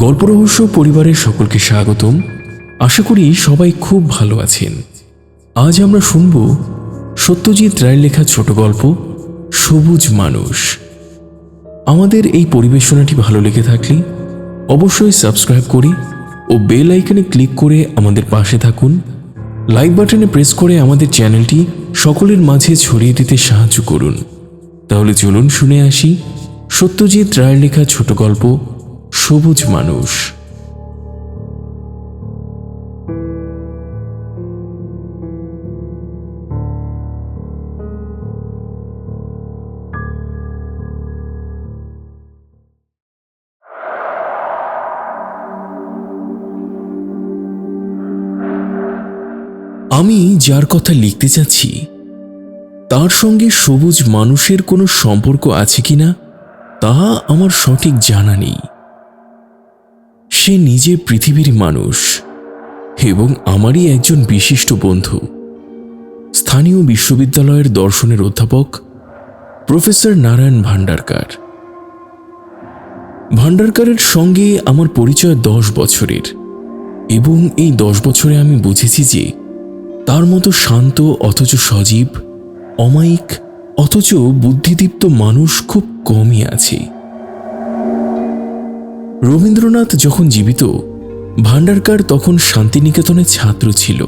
গল্প রহস্য পরিবারের সকলকে স্বাগতম। আশা করি সবাই খুব ভালো আছেন। আজ আমরা শুনব সত্যজিৎ রায়ের লেখা ছোট গল্প, সবুজ মানুষ। আমাদের এই পরিবেশনাটি ভালো লেগে থাকলে অবশ্যই সাবস্ক্রাইব করি ও বেল আইকনে ক্লিক করে আমাদের পাশে থাকুন। লাইক বাটনে প্রেস করে আমাদের চ্যানেলটি সকলের মাঝে ছড়িয়ে দিতে সাহায্য করুন। তাহলে চলুন শুনে আসি সত্যজিৎ রায়ের লেখা ছোট গল্প সবুজ মানুষ। আমি যার কথা লিখতে চাচ্ছি তার সঙ্গে সবুজ মানুষের কোনো সম্পর্ক আছে কিনা তা আমার সঠিক জানা নেই। সে নিজে পৃথিবীর মানুষ এবং আমারই একজন বিশিষ্ট বন্ধু। স্থানীয় বিশ্ববিদ্যালয়ের দর্শনের অধ্যাপক প্রফেসর নারায়ণ ভান্ডারকার ভান্ডারকারের সঙ্গে আমার পরিচয় দশ বছরের এবং এই দশ বছরে আমি বুঝেছি যে তার মতো শান্ত অথচ সজীব, অমায়িক অথচ বুদ্ধিদীপ্ত মানুষ খুব কমই আছে। রবীন্দ্রনাথ যখন জীবিত ভান্ডারকার তখন শান্তিনিকেতনের ছাত্র ছিল।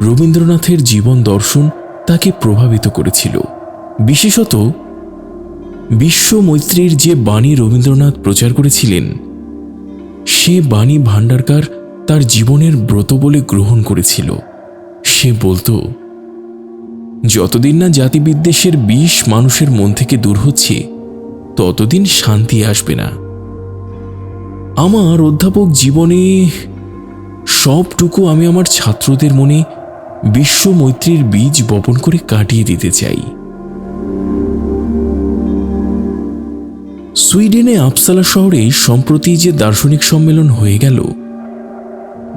রবীন্দ্রনাথের জীবন দর্শন তাকে প্রভাবিত করেছিল। বিশেষত বিশ্বমৈত্রীর যে বাণী রবীন্দ্রনাথ প্রচার করেছিলেন, সে বাণী ভান্ডারকার তার জীবনের ব্রত বলে গ্রহণ করেছিল। সে বলতো, যতদিন না জাতিবিদ্বেষের বিষ মানুষের মন থেকে দূর হচ্ছে, ততদিন শান্তি আসবে না। আমার অধ্যাপক জীবনে সবটুকু আমি আমার ছাত্রদের মনে বিশ্ব মৈত্রীর বীজ বপন করে কাটিয়ে দিতে চাই। সুইডেনে আপসালা শহরে সম্প্রতি যে দার্শনিক সম্মেলন হয়ে গেল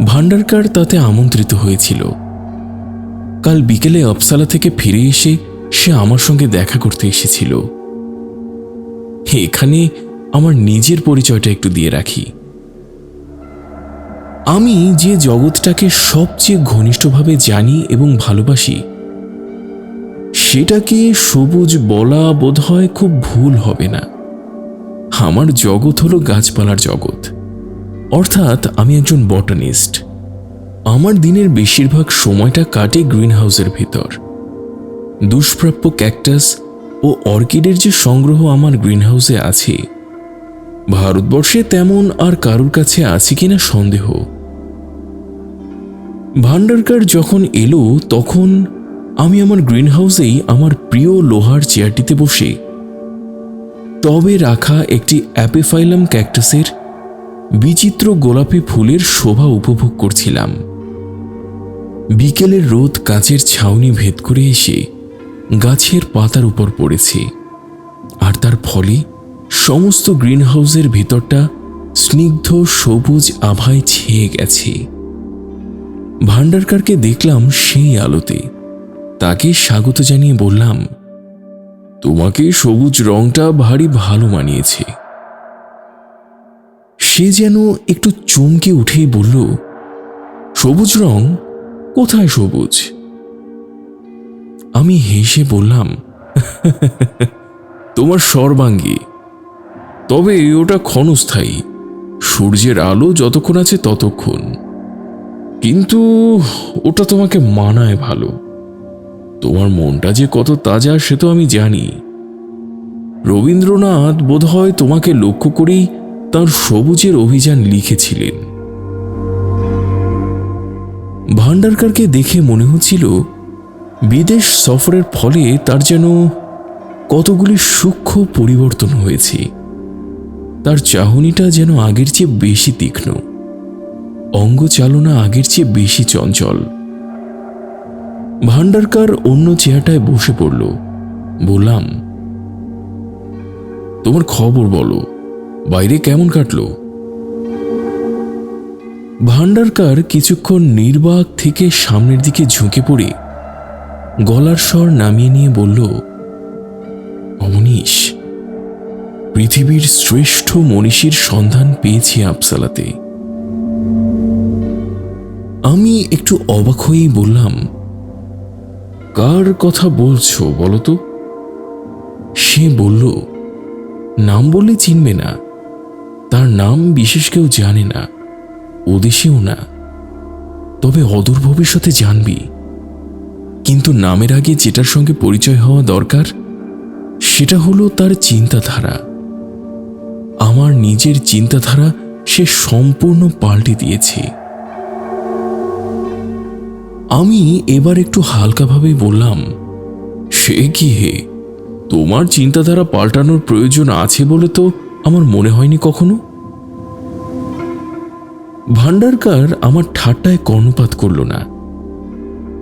ভান্ডারকার তাতে আমন্ত্রিত হয়েছিল। কাল বিকেলে আপসালা থেকে ফিরে এসে সে আমার সঙ্গে দেখা করতে এসেছিল। এখানে আমার নিজের পরিচয়টা একটু দিয়ে রাখি। আমি যে জগৎটাকে সবচেয়ে ঘনিষ্ঠভাবে জানি এবং ভালোবাসি, সেটাকে সবুজ বলা বোধহয় খুব ভুল হবে না। আমার জগৎ হলো গাছপালার জগৎ। অর্থাৎ আমি একজন বটানিস্ট আমার দিনের বেশিরভাগ সময়টা কাটে গ্রিন হাউসের ভিতর। দুষ্প্রাপ্য ক্যাকটাস ও অর্কিডের যে সংগ্রহ আমার গ্রিন হাউসে আছে ভারতবর্ষে তেমন আর কারোর কাছে আছে কিনা সন্দেহ। ভান্ডারকার যখন এলো, তখন আমি আমার গ্রিন হাউসেই আমার প্রিয় লোহার চেয়ারটিতে বসে। টবে রাখা একটি অ্যাপেফাইলাম ক্যাকটাসের বিচিত্র গোলাপি ফুলের শোভা উপভোগ করছিলাম। বিকেলের রোদ কাচের ছাউনি ভেদ করে এসে গাছের পাতার উপর পড়েছে। আর তার ফলে সমস্ত গ্রিন হাউসের ভেতরটা স্নিগ্ধ সবুজ আভায় ছেয়ে গেছে। ভান্ডারকারকে দেখলাম সেই আলোতে। তাকে স্বাগত জানিয়ে বললাম, তোমাকে সবুজ রংটা ভারী ভালো মানিয়েছে। সে যেন একটু চমকে উঠেই বলল, সবুজ রং? কোথায় সবুজ? আমি হেসে বললাম, তোমার সর্বাঙ্গী। তবে ওটা ক্ষণস্থায়ী। সূর্যের আলো যতক্ষণ আছে ততক্ষণ। কিন্তু ওটা তোমাকে মানায় ভালো। তোমার মনটা যে কত তাজা সে তো আমি জানি। রবীন্দ্রনাথ বোধহয় তোমাকে লক্ষ্য করেই তার সবুজের অভিযান লিখেছিলেন। ভান্ডারকারকে দেখে মনে হচ্ছিল, বিদেশ সফরের ফলে তার যেন কতগুলি সূক্ষ্ম পরিবর্তন হয়েছে। তার চাহনিটা যেন আগের চেয়ে বেশি তীক্ষ্ণ। অঙ্গচালনা আগের চেয়ে বেশি চঞ্চল। ভান্ডারকার অন্য চেয়ারটায় বসে পড়ল। বললাম, তোমার খবর বলো, বাইরে কেমন কাটলো? ভান্ডারকার কিছুক্ষণ নির্বাক থেকে সামনের দিকে ঝুঁকে পড়ে গলার স্বর নামিয়ে নিয়ে বলল, অমনীশ পৃথিবীর শ্রেষ্ঠ মনীষীর সন্ধান পেয়েছি আপসালাতে আমি একটু অবাক হয়েই বললাম, কার কথা বলছো বলো তো? সে বলল, নাম বললে চিনবে না। তার নাম বিশেষ কেউ জানে না, ওদেশেও না। তবে অদূর ভবিষ্যতে জানবি। কিন্তু নামের আগে যেটার সঙ্গে পরিচয় হওয়া দরকার, সেটা হলো তার চিন্তাধারা। আমার নিজের চিন্তাধারা সে সম্পূর্ণ পাল্টে দিয়েছে। আমি এবার একটু হালকাভাবে বললাম, সে কি হে? তোমার চিন্তাধারা পাল্টানোর প্রয়োজন আছে বলে তো আমার মনে হয়নি কখনো? ভান্ডারকার আমার ঠাট্টায় কর্ণপাত করল না।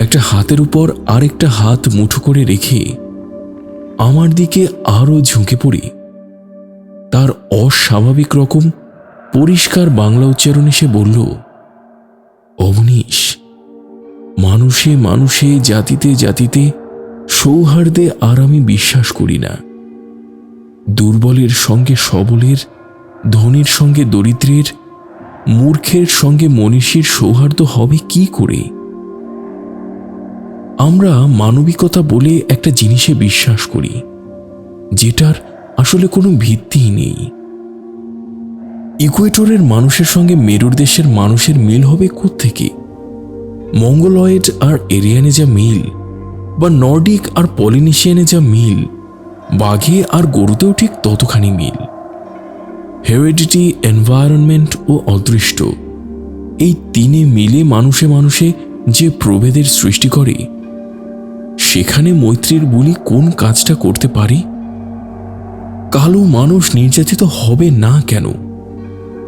একটা হাতের উপর আরেকটা হাত মুঠো করে রেখে আমার দিকে আরও ঝুঁকে পড়ি। তার অস্বাভাবিক রকম পরিষ্কার বাংলা উচ্চারণে সে বলল, অবনীশ, মানুষে মানুষে, জাতিতে জাতিতে সৌহার্দে আর আমি বিশ্বাস করি না। দুর্বলের সঙ্গে সবলের, ধনীর সঙ্গে দরিদ্রের, মূর্খের সঙ্গে মনীষীর সৌহার্দ্য হবে কি করে? আমরা মানবিকতা বলে একটা জিনিসে বিশ্বাস করি, যেটার আসলে কোনো ভিত্তিই নেই। ইকুয়েটরের মানুষের সঙ্গে মেরুর দেশের মানুষের মিল হবে থেকে মঙ্গলয়েড আর এরিয়ানে যা মিল, বা নর্ডিক আর পলিনেশিয়ানে যা মিল, বাঘে আর গরুতেও ঠিক ততখানি মিল। হেরিডিটি, এনভায়রনমেন্ট ও অদৃষ্ট, এই তিনে মিলে মানুষে মানুষে যে প্রভেদের সৃষ্টি করে, সেখানে মৈত্রীর বলি কোন কাজটা করতে পারে? কালো মানুষ নির্যাতিত হবে না কেন?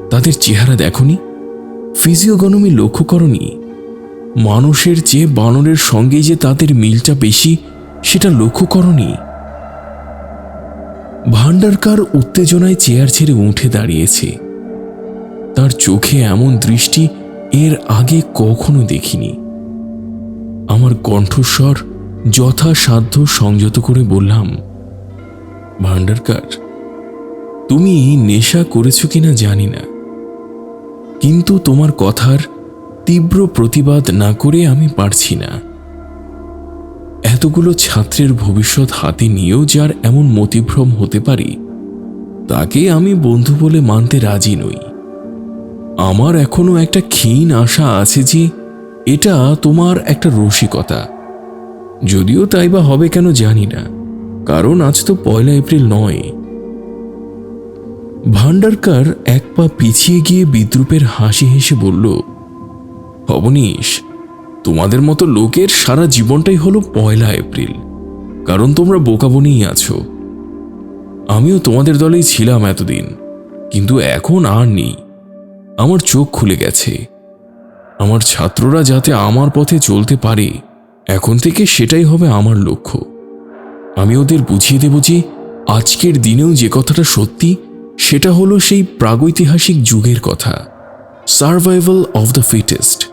তাদের চেহারা দেখনি? ফিজিওগনমি লক্ষ্য করনি? মানুষের চেয়ে বানরের সঙ্গে যে তাদের মিলটা বেশি, সেটা লক্ষ্য করনি? ভান্ডারকার উত্তেজনায় চেয়ার ছেড়ে উঠে দাঁড়িয়েছে। তার চোখে এমন দৃষ্টি এর আগে কখনো দেখিনি। আমার কণ্ঠস্বর যথাসাধ্য সংযত করে বললাম ভান্ডারকার তুমি নেশা করেছ কিনা জানি না। কিন্তু তোমার কথার তীব্র প্রতিবাদ না করে আমি পারছি না। এতগুলো ছাত্রের ভবিষ্যৎ হাতে নিয়েও যার এমন মতিভ্রম হতে পারি, তাকে আমি বন্ধু বলে মানতে রাজি নই। আমার এখনও একটা ক্ষীণ আশা আছে যে এটা তোমার একটা রসিকতা। যদিও তাই বা হবে কেন জানি না। কারণ আজ তো পয়লা এপ্রিল নয়। ভান্ডারকার এক পা পিছিয়ে গিয়ে বিদ্রুপের হাসি হেসে বলল, অবনীশ, তোমাদের মতো লোকের সারা জীবনটাই হলো পয়লা এপ্রিল, কারণ তোমরা বোকা বনেই আছো। আমিও তোমাদের দলেই ছিলাম এতদিন, কিন্তু এখন আর নেই। আমার চোখ খুলে গেছে। আমার ছাত্ররা যাতে আমার পথে চলতে পারে, এখন থেকে সেটাই হবে আমার লক্ষ্য। আমি ওদের বুঝিয়ে দেব যে আজকের দিনেও যে কথাটা সত্যি, সেটা হলো সেই প্রাগৈতিহাসিক যুগের কথা। সার্ভাইভাল অফ দ্য ফিটেস্ট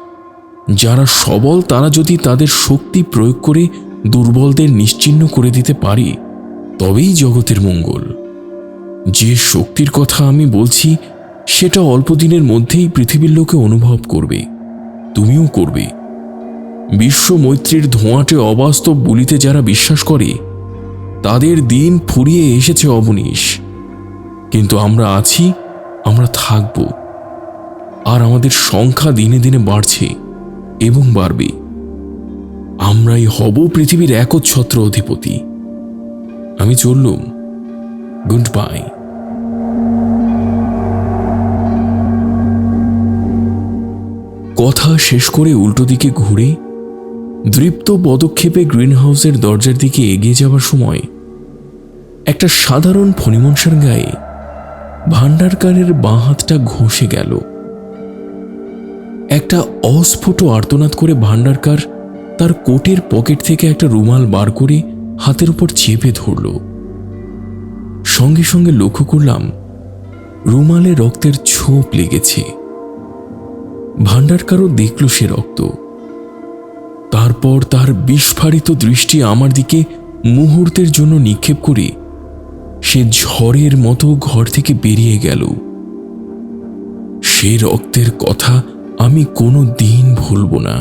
যারা সবল, তারা যদি তাদের শক্তি প্রয়োগ করে দুর্বলদের নিশ্চিহ্ন করে দিতে পারে, তবেই জগতের মঙ্গল। যে শক্তির কথা আমি বলছি, সেটা অল্প দিনের মধ্যেই পৃথিবীর লোকে অনুভব করবে। তুমিও করবে। বিশ্ব মৈত্রীর ধোঁয়াটে অবাস্তব বলিতে যারা বিশ্বাস করে তাদের দিন ফুরিয়ে এসেছে, অবনীশ। কিন্তু আমরা আছি, আমরা থাকব। আর আমাদের সংখ্যা দিনে দিনে বাড়ছে এবং বাড়বে। আমরাই হব পৃথিবীর একচ্ছত্র অধিপতি। আমি চললুম। গুড বাই কথা শেষ করে উল্টো দিকে ঘুরে, দৃপ্ত পদক্ষেপে গ্রিন হাউসের দরজার দিকে এগিয়ে যাবার সময় একটা সাধারণ ফণিমনসার গায়ে ভান্ডারকারের বাঁ হাতটা ঘষে গেল। একটা অস্ফুট আর্তনাদ করে ভান্ডারকার তার কোটের পকেট থেকে একটা রুমাল বার করে হাতের উপর চেপে ধরল। সঙ্গে সঙ্গে লক্ষ্য করলাম, রুমালে রক্তের ছোপ লেগেছে। ভান্ডারকারও দেখল সে রক্ত। তারপর তার বিস্ফারিত দৃষ্টি আমার দিকে মুহূর্তের জন্য নিক্ষেপ করে সে ঝড়ের মতো ঘর থেকে বেরিয়ে গেল। সে রক্তের কথা আমি কোনো দিন ভুলব না,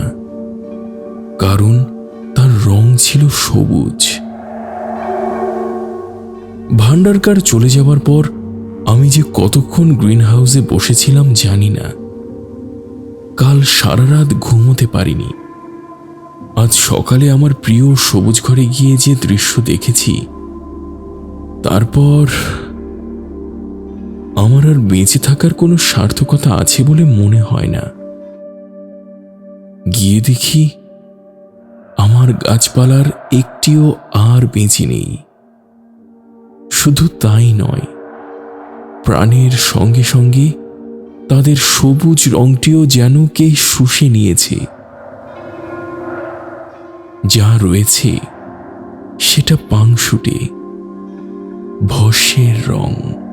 কারণ তার রং ছিল সবুজ। ভান্ডারকার চলে যাওয়ার পর আমি যে কতক্ষণ গ্রিন হাউসে বসেছিলাম জানি না। কাল সারা রাত ঘুমোতে পারিনি। আজ সকালে আমার প্রিয় সবুজ ঘরে গিয়ে যে দৃশ্য দেখেছি তারপর আমার আর বেঁচে থাকার কোনো সার্থকতা আছে বলে মনে হয় না। গিয়ে দেখি আমার গাছপালার একটিও আর বেঁচে নেই। শুধু তাই নয়, প্রাণের সঙ্গে সঙ্গে তাদের সবুজ রংটিও যেন কে শুষে নিয়েছে। যা রয়েছে, সেটা পাংশুটে। ভস্যের রং। আজ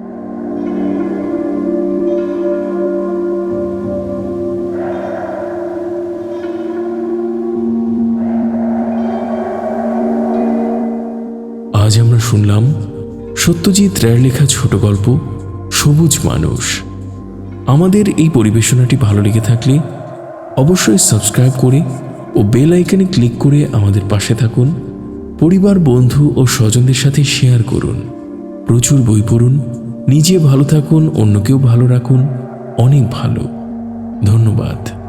আমরা শুনলাম সত্যজিৎ রায়ের লেখা ছোট গল্প, সবুজ মানুষ। আমাদের এই পরিবেশনাটি ভালো লেগে থাকলে অবশ্যই সাবস্ক্রাইব করে ও বেল আইকনে ক্লিক করে আমাদের পাশে থাকুন, পরিবার, বন্ধু ও স্বজনদের সাথে শেয়ার করুন। প্রচুর বই পড়ুন নিজে ভালো থাকুন অন্যকেও ভালো রাখুন অনেক ভালো। ধন্যবাদ।